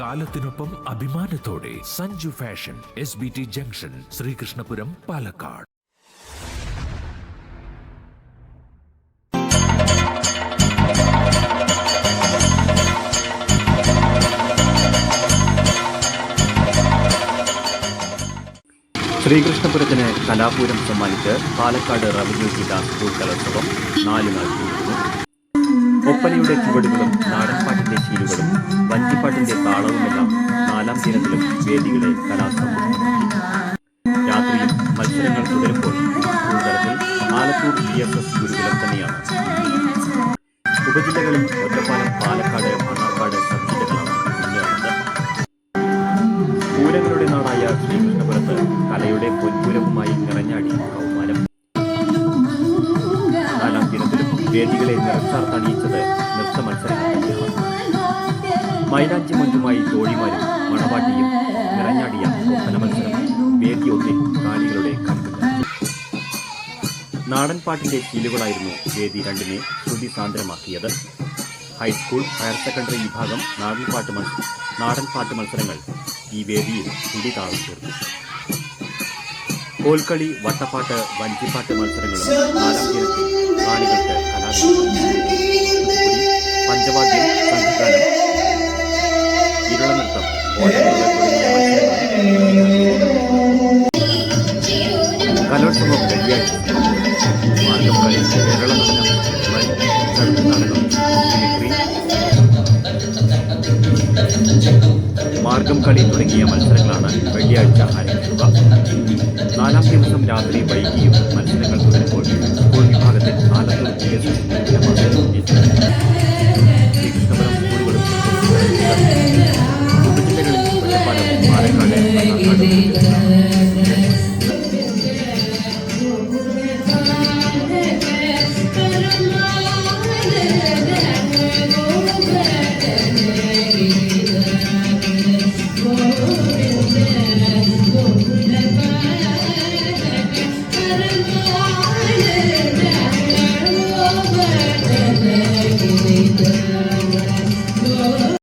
കാലത്തിനൊപ്പം അഭിമാനത്തോടെ Sanju fashion S B T junction Sreekrishnapuram Palakkad. ശ്രീകൃഷ്ണപുരത്തിന് കലാപൂരം സമ്മാനിച്ച് പാലക്കാട് റവന്യൂ ജില്ലാ സ്കൂൾ കലോത്സവം നാല് നാൾ ഒപ്പനയുടെ ചുവടുകളും നാടൻപാട്ടിന്റെ ശീലുകളും വഞ്ചിപ്പാട്ടിന്റെ താളവുമെല്ലാം നാലാം ദിനത്തിലും വേദികളെ കലാസമ്പൂർണമാക്കി. രാത്രിയിൽ മത്സരങ്ങൾ തുടരുമ്പോൾ സ്കൂൾ തലത്തിൽ Alathur B S S Gurukulam തന്നെയാണ്. ഉപജില്ലകളിൽ ഒറ്റപ്പാലം പാലക്കാട് ദിനത്തിലും നിർത്താർ തണിയിച്ചത് നൃത്ത മത്സരങ്ങൾ മൈലാഞ്ചി മഞ്ചുമായി തോഴിമാരും മണവാട്ടിയും നിറഞ്ഞാടിയ മത്സരം വേദിയൊന്നിൽ കാണികളുടെ കൺകുഞ്ഞു നാടൻപാട്ടിന്റെ ശീലുകളായിരുന്നു വേദി രണ്ടിനെ ശ്രുതി സാന്ദ്രമാക്കിയത് ഹൈസ്കൂൾ ഹയർ സെക്കൻഡറി വിഭാഗം നാടൻപാട്ട് മത്സരം നാടൻപാട്ട് മത്സരങ്ങൾ ഈ വേദിയിൽ ശ്രുതി താളം തീർത്തു. കോൽക്കളി വട്ടപ്പാട്ട് വഞ്ചിപ്പാട്ട് മത്സരങ്ങളും നാലാം കാണികൾക്ക് കലോത്സവം വെള്ളിയാഴ്ച മാർഗം കളി തുടങ്ങിയ മത്സരങ്ങളാണ് വെള്ളിയാഴ്ച ആരംഭിക്കുക. നാലാം ദിവസം രാത്രി വൈകിയും മത്സരങ്ങൾ തുടരുമ്പോൾ സ്കൂൾ വിഭാഗത്തിൽ ആലത്തൂർ പി